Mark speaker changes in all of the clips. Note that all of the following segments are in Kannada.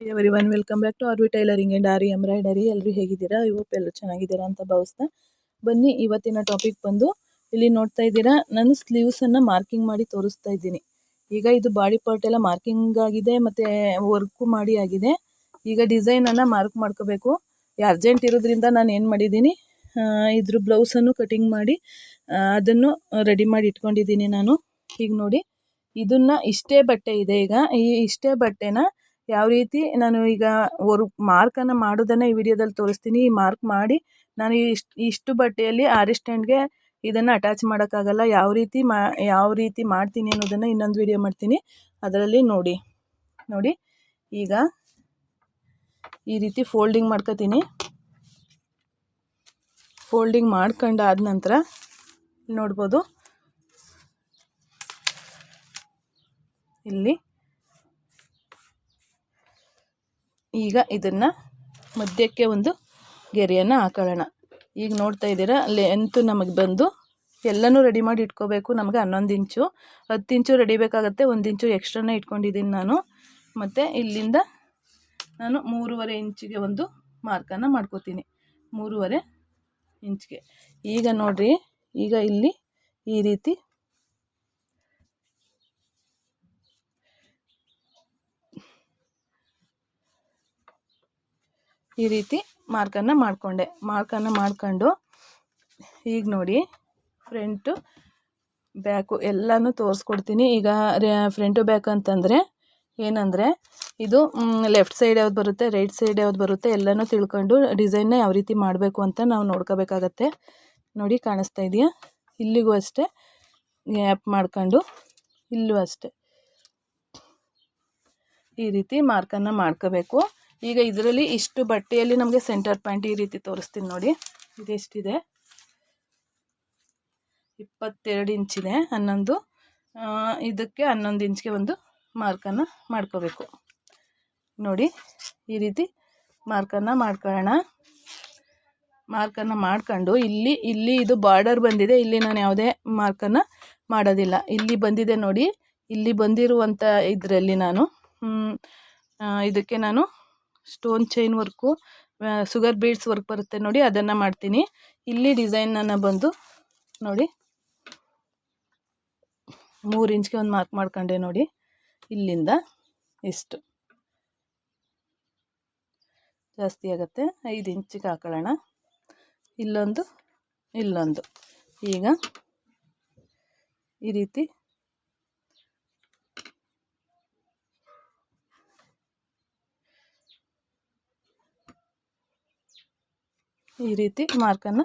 Speaker 1: Everyone welcome back to RV tailoring and Aari embroidery ಎಲ್ಲರೂ ಹೇಗಿದ್ದೀರಾ? ಇವತ್ತು ಎಲ್ಲರೂ ಚೆನ್ನಾಗಿದ್ದೀರಾ ಅಂತ ಭಾವಿಸ್ತಾ. ಬನ್ನಿ, ಇವತ್ತಿನ ಟಾಪಿಕ್ ಬಂದು ಇಲ್ಲಿ ನೋಡ್ತಾ ಇದ್ದೀರಾ. ನಾನು ಸ್ಲೀವ್ಸನ್ನು ಮಾರ್ಕಿಂಗ್ ಮಾಡಿ ತೋರಿಸ್ತಾ ಇದ್ದೀನಿ. ಈಗ ಇದು ಬಾಡಿ ಪಾರ್ಟ್ ಎಲ್ಲ ಮಾರ್ಕಿಂಗ್ ಆಗಿದೆ ಮತ್ತು ವರ್ಕು ಮಾಡಿ ಆಗಿದೆ. ಈಗ ಡಿಸೈನನ್ನು ಮಾರ್ಕ್ ಮಾಡ್ಕೋಬೇಕು. ಅರ್ಜೆಂಟ್ ಇರೋದ್ರಿಂದ ನಾನು ಏನು ಮಾಡಿದ್ದೀನಿ? ಇದ್ರ ಬ್ಲೌಸನ್ನು ಕಟಿಂಗ್ ಮಾಡಿ ಅದನ್ನು ರೆಡಿ ಮಾಡಿ ಇಟ್ಕೊಂಡಿದ್ದೀನಿ ನಾನು. ಈಗ ನೋಡಿ, ಇದನ್ನ ಇಷ್ಟೇ ಬಟ್ಟೆ ಇದೆ ಈಗ. ಈ ಇಷ್ಟೇ ಬಟ್ಟೆನ ಯಾವ ರೀತಿ ನಾನು ಈಗ ವರ್ ಮಾರ್ಕನ್ನು ಮಾಡೋದನ್ನು ಈ ವಿಡಿಯೋದಲ್ಲಿ ತೋರಿಸ್ತೀನಿ. ಈ ಮಾರ್ಕ್ ಮಾಡಿ ನಾನು ಇಷ್ಟು ಇಷ್ಟು ಬಟ್ಟೆಯಲ್ಲಿ ಆರಿ ಸ್ಟ್ಯಾಂಡ್ಗೆ ಇದನ್ನು ಅಟ್ಯಾಚ್ ಮಾಡೋಕ್ಕಾಗಲ್ಲ. ಯಾವ ರೀತಿ ಮಾ, ಯಾವ ರೀತಿ ಮಾಡ್ತೀನಿ ಅನ್ನೋದನ್ನು ಇನ್ನೊಂದು ವಿಡಿಯೋ ಮಾಡ್ತೀನಿ. ಅದರಲ್ಲಿ ನೋಡಿ ನೋಡಿ. ಈಗ ಈ ರೀತಿ ಫೋಲ್ಡಿಂಗ್ ಮಾಡ್ಕೋತೀನಿ. ಫೋಲ್ಡಿಂಗ್ ಮಾಡ್ಕೊಂಡು ಆದ ನಂತರ ನೋಡ್ಬೋದು. ಇಲ್ಲಿ ಈಗ ಇದನ್ನು ಮಧ್ಯಕ್ಕೆ ಒಂದು ಗೆರೆಯನ್ನು ಹಾಕೊಳ್ಳೋಣ. ಈಗ ನೋಡ್ತಾ ಇದ್ದೀರಾ ಲೆಂತ್ ನಮಗೆ ಬಂದು ಎಲ್ಲನೂ ರೆಡಿ ಮಾಡಿ ಇಟ್ಕೋಬೇಕು ನಮಗೆ ಹನ್ನೊಂದು ಇಂಚು. ಹತ್ತು ಇಂಚು ರೆಡಿ ಬೇಕಾಗುತ್ತೆ, ಒಂದು ಇಂಚು ಎಕ್ಸ್ಟ್ರಾನ ಇಟ್ಕೊಂಡಿದ್ದೀನಿ ನಾನು. ಮತ್ತು ಇಲ್ಲಿಂದ ನಾನು ಮೂರುವರೆ ಇಂಚಿಗೆ ಒಂದು ಮಾರ್ಕನ್ನು ಮಾಡ್ಕೋತೀನಿ. ಮೂರುವರೆ ಇಂಚಿಗೆ. ಈಗ ನೋಡಿರಿ, ಈಗ ಇಲ್ಲಿ ಈ ರೀತಿ ಈ ರೀತಿ ಮಾರ್ಕನ್ನು ಮಾಡಿಕೊಂಡೆ. ಮಾರ್ಕನ್ನು ಮಾಡ್ಕೊಂಡು ಈಗ ನೋಡಿ, ಫ್ರಂಟು ಬ್ಯಾಕು ಎಲ್ಲನೂ ತೋರಿಸ್ಕೊಡ್ತೀನಿ. ಈಗ ಫ್ರಂಟು ಬ್ಯಾಕ್ ಅಂತಂದರೆ ಏನಂದರೆ, ಇದು ಲೆಫ್ಟ್ ಸೈಡ್ ಯಾವ್ದು ಬರುತ್ತೆ, ರೈಟ್ ಸೈಡ್ ಯಾವ್ದು ಬರುತ್ತೆ ಎಲ್ಲನೂ ತಿಳ್ಕೊಂಡು ಡಿಸೈನ್ನ ಯಾವ ರೀತಿ ಮಾಡಬೇಕು ಅಂತ ನಾವು ನೋಡ್ಕೋಬೇಕಾಗತ್ತೆ. ನೋಡಿ, ಕಾಣಿಸ್ತಾ ಇದೆಯಾ? ಇಲ್ಲಿಗೂ ಅಷ್ಟೇ ಗ್ಯಾಪ್ ಮಾಡ್ಕೊಂಡು ಇಲ್ಲೂ ಅಷ್ಟೇ ಈ ರೀತಿ ಮಾರ್ಕನ್ನು ಮಾಡ್ಕೋಬೇಕು. ಈಗ ಇದರಲ್ಲಿ ಇಷ್ಟು ಬಟ್ಟೆಯಲ್ಲಿ ನಮಗೆ ಸೆಂಟರ್ ಪಾಯಿಂಟ್ ಈ ರೀತಿ ತೋರಿಸ್ತೀನಿ ನೋಡಿ. ಇದೆಷ್ಟಿದೆ ಇಪ್ಪತ್ತೆರಡು ಇಂಚಿದೆ, ಹನ್ನೊಂದು. ಇದಕ್ಕೆ ಹನ್ನೊಂದು ಇಂಚ್ಗೆ ಒಂದು ಮಾರ್ಕನ್ನು ಮಾಡ್ಕೋಬೇಕು. ನೋಡಿ, ಈ ರೀತಿ ಮಾರ್ಕನ್ನು ಮಾಡ್ಕೊಳ್ಳೋಣ. ಮಾರ್ಕನ್ನು ಮಾಡ್ಕೊಂಡು ಇಲ್ಲಿ ಇಲ್ಲಿ ಇದು ಬಾರ್ಡರ್ ಬಂದಿದೆ, ಇಲ್ಲಿ ನಾನು ಯಾವುದೇ ಮಾರ್ಕನ್ನು ಮಾಡೋದಿಲ್ಲ. ಇಲ್ಲಿ ಬಂದಿದೆ ನೋಡಿ, ಇಲ್ಲಿ ಬಂದಿರುವಂಥ ಇದರಲ್ಲಿ ನಾನು ಇದಕ್ಕೆ ನಾನು stone chain work sugar beads work ಬರುತ್ತೆ ನೋಡಿ, ಅದನ್ನು ಮಾಡ್ತೀನಿ. ಇಲ್ಲಿ ಡಿಸೈನನ್ನು ಬಂದು ನೋಡಿ, ಮೂರು ಇಂಚ್ಗೆ ಒಂದು ಮಾರ್ಕ್ ಮಾಡ್ಕೊಂಡೆ ನೋಡಿ, ಇಲ್ಲಿಂದ ಇಷ್ಟು. ಜಾಸ್ತಿ ಆಗುತ್ತೆ, ಐದು ಇಂಚಿಗೆ ಹಾಕೊಳ್ಳೋಣ. ಇಲ್ಲೊಂದು ಇಲ್ಲೊಂದು. ಈಗ ಈ ರೀತಿ ಈ ರೀತಿ ಮಾರ್ಕನ್ನು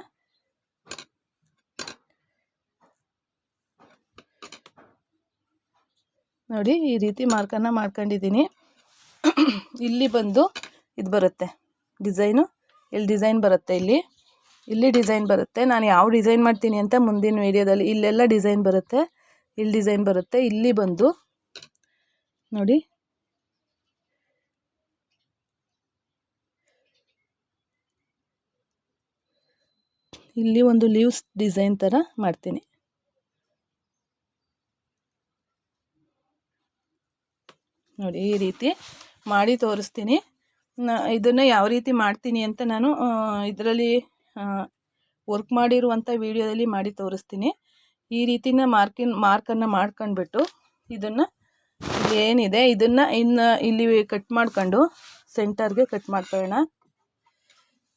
Speaker 1: ನೋಡಿ ಈ ರೀತಿ ಮಾರ್ಕನ್ನು ಮಾಡ್ಕೊಂಡಿದ್ದೀನಿ. ಇಲ್ಲಿ ಬಂದು ಇದು ಬರುತ್ತೆ. ಡಿಸೈನು. ಇಲ್ಲಿ ಡಿಸೈನ್ ಬರುತ್ತೆ ಇಲ್ಲಿ. ಇಲ್ಲಿ ಡಿಸೈನ್ ಬರುತ್ತೆ. ನಾನು ಯಾವ ಡಿಸೈನ್ ಮಾಡ್ತೀನಿ ಅಂತ ಮುಂದಿನ ವೀಡಿಯೋದಲ್ಲಿ ಇಲ್ಲೆಲ್ಲ ಡಿಸೈನ್ ಬರುತ್ತೆ. ಇಲ್ಲಿ ಡಿಸೈನ್ ಬರುತ್ತೆ. ಇಲ್ಲಿ ಬಂದು ನೋಡಿ. ಇಲ್ಲಿ ಒಂದು ಲೀವ್ಸ್ ಡಿಸೈನ್ ಥರ ಮಾಡ್ತೀನಿ. ನೋಡಿ, ಈ ರೀತಿ ಮಾಡಿ ತೋರಿಸ್ತೀನಿ. ಇದನ್ನು ಯಾವ ರೀತಿ ಮಾಡ್ತೀನಿ ಅಂತ ನಾನು ಇದರಲ್ಲಿ ವರ್ಕ್ ಮಾಡಿರುವಂಥ ವಿಡಿಯೋದಲ್ಲಿ ಮಾಡಿ ತೋರಿಸ್ತೀನಿ. ಈ ರೀತಿನ ಮಾರ್ಕಿನ್ ಮಾರ್ಕನ್ನು ಮಾಡ್ಕೊಂಡ್ಬಿಟ್ಟು ಇದನ್ನು ಏನಿದೆ, ಇದನ್ನು ಇನ್ನು ಇಲ್ಲಿ ಕಟ್ ಮಾಡ್ಕೊಂಡು ಸೆಂಟರ್ಗೆ ಕಟ್ ಮಾಡ್ಕೊಳ್ಳೋಣ.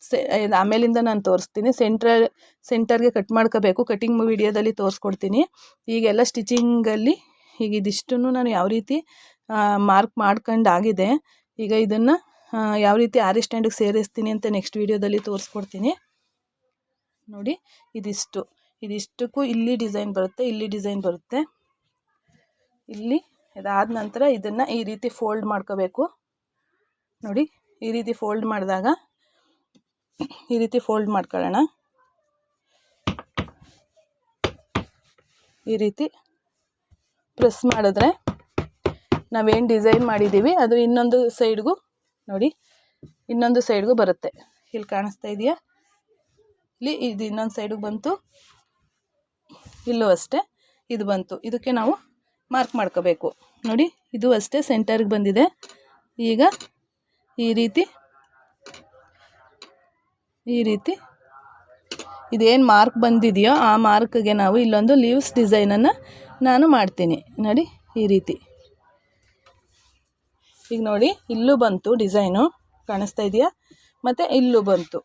Speaker 1: ಸೆ ಆಮೇಲಿಂದ ನಾನು ತೋರಿಸ್ತೀನಿ. ಸೆಂಟ್ರ್ ಸೆಂಟರ್ಗೆ ಕಟ್ ಮಾಡ್ಕೋಬೇಕು. ಕಟಿಂಗ್ ವಿಡಿಯೋದಲ್ಲಿ ತೋರಿಸ್ಕೊಡ್ತೀನಿ. ಈಗೆಲ್ಲ ಸ್ಟಿಚಿಂಗಲ್ಲಿ ಈಗ ಇದಿಷ್ಟು ನಾನು ಯಾವ ರೀತಿ ಮಾರ್ಕ್ ಮಾಡ್ಕೊಂಡು ಆಗಿದೆ ಈಗ ಇದನ್ನು ಯಾವ ರೀತಿ ಆರಿ ಸ್ಟ್ಯಾಂಡಿಗೆ ಸೇರಿಸ್ತೀನಿ ಅಂತ ನೆಕ್ಸ್ಟ್ ವಿಡಿಯೋದಲ್ಲಿ ತೋರಿಸ್ಕೊಡ್ತೀನಿ. ನೋಡಿ, ಇದಿಷ್ಟು. ಇದಿಷ್ಟಕ್ಕೂ ಇಲ್ಲಿ ಡಿಸೈನ್ ಬರುತ್ತೆ, ಇಲ್ಲಿ ಡಿಸೈನ್ ಬರುತ್ತೆ. ಇಲ್ಲಿ ಅದಾದ ನಂತರ ಇದನ್ನು ಈ ರೀತಿ ಫೋಲ್ಡ್ ಮಾಡ್ಕೋಬೇಕು. ನೋಡಿ, ಈ ರೀತಿ ಫೋಲ್ಡ್ ಮಾಡಿದಾಗ ಈ ರೀತಿ ಫೋಲ್ಡ್ ಮಾಡ್ಕೊಳ್ಳೋಣ. ಈ ರೀತಿ ಪ್ರೆಸ್ ಮಾಡಿದ್ರೆ ನಾವೇನು ಡಿಸೈನ್ ಮಾಡಿದ್ದೀವಿ, ಅದು ಇನ್ನೊಂದು ಸೈಡ್ಗೂ ನೋಡಿ, ಇನ್ನೊಂದು ಸೈಡ್ಗೂ ಬರುತ್ತೆ. ಇಲ್ಲಿ ಕಾಣಿಸ್ತಾ ಇದೆಯಾ? ಇಲ್ಲಿ ಇದು ಇನ್ನೊಂದು ಸೈಡಿಗೆ ಬಂತು, ಇಲ್ಲೂ ಅಷ್ಟೇ, ಇದು ಬಂತು. ಇದಕ್ಕೆ ನಾವು ಮಾರ್ಕ್ ಮಾಡ್ಕೋಬೇಕು. ನೋಡಿ, ಇದು ಅಷ್ಟೇ ಸೆಂಟರ್ಗೆ ಬಂದಿದೆ. ಈಗ ಈ ರೀತಿ ಈ ರೀತಿ. ಇದೇನು ಮಾರ್ಕ್ ಬಂದಿದೆಯೋ ಆ ಮಾರ್ಕ್ಗೆ ನಾವು ಇಲ್ಲೊಂದು ಲೀವ್ಸ್ ಡಿಸೈನನ್ನು ನಾನು ಮಾಡ್ತೀನಿ. ನೋಡಿ, ಈ ರೀತಿ. ಈಗ ನೋಡಿ, ಇಲ್ಲೂ ಬಂತು ಡಿಸೈನು ಕಾಣಿಸ್ತಾ ಇದೆಯಾ? ಮತ್ತು ಇಲ್ಲೂ ಬಂತು.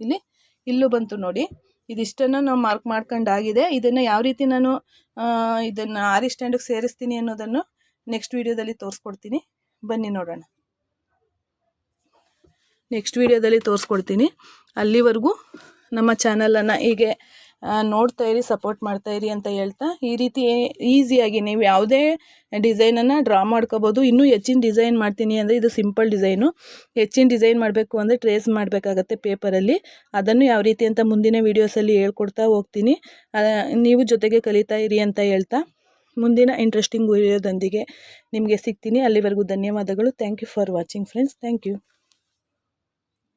Speaker 1: ಇಲ್ಲಿ, ಇಲ್ಲೂ ಬಂತು ನೋಡಿ. ಇದಿಷ್ಟನ್ನು ನಾವು ಮಾರ್ಕ್ ಮಾಡ್ಕೊಂಡಾಗಿದೆ. ಇದನ್ನು ಯಾವ ರೀತಿ ನಾನು ಇದನ್ನು ಆರಿ ಸ್ಟ್ಯಾಂಡಿಗೆ ಸೇರಿಸ್ತೀನಿ ಅನ್ನೋದನ್ನು ನೆಕ್ಸ್ಟ್ ವೀಡಿಯೋದಲ್ಲಿ ತೋರಿಸ್ಕೊಡ್ತೀನಿ. ಬನ್ನಿ ನೋಡೋಣ. ನೆಕ್ಸ್ಟ್ ವೀಡಿಯೋದಲ್ಲಿ ತೋರಿಸ್ಕೊಡ್ತೀನಿ. ಅಲ್ಲಿವರೆಗೂ ನಮ್ಮ ಚಾನಲನ್ನು ಹೀಗೆ ನೋಡ್ತಾ ಇರಿ ಸಪೋರ್ಟ್ ಮಾಡ್ತಾ ಇರಿ ಅಂತ ಹೇಳ್ತಾ, ಈ ರೀತಿ ಈಸಿಯಾಗಿ ನೀವು ಯಾವುದೇ ಡಿಸೈನನ್ನು ಡ್ರಾ ಮಾಡ್ಕೋಬೋದು. ಇನ್ನೂ ಹೆಚ್ಚಿನ ಡಿಸೈನ್ ಮಾಡ್ತೀನಿ ಅಂದರೆ ಇದು ಸಿಂಪಲ್ ಡಿಸೈನು ಹೆಚ್ಚಿನ ಡಿಸೈನ್ ಮಾಡಬೇಕು ಅಂದರೆ ಟ್ರೇಸ್ ಮಾಡಬೇಕಾಗತ್ತೆ ಪೇಪರಲ್ಲಿ ಅದನ್ನು ಯಾವ ರೀತಿ ಅಂತ ಮುಂದಿನ ವೀಡಿಯೋಸಲ್ಲಿ ಹೇಳ್ಕೊಡ್ತಾ ಹೋಗ್ತೀನಿ. ನೀವು ಜೊತೆಗೆ ಕಲಿತಾ ಇರಿ ಅಂತ ಹೇಳ್ತಾ, ಮುಂದಿನ ಇಂಟ್ರೆಸ್ಟಿಂಗ್ ವಿಡಿಯೋದೊಂದಿಗೆ ನಿಮಗೆ ಸಿಗ್ತೀನಿ. ಅಲ್ಲಿವರೆಗೂ ಧನ್ಯವಾದಗಳು. Thank you for watching friends thank you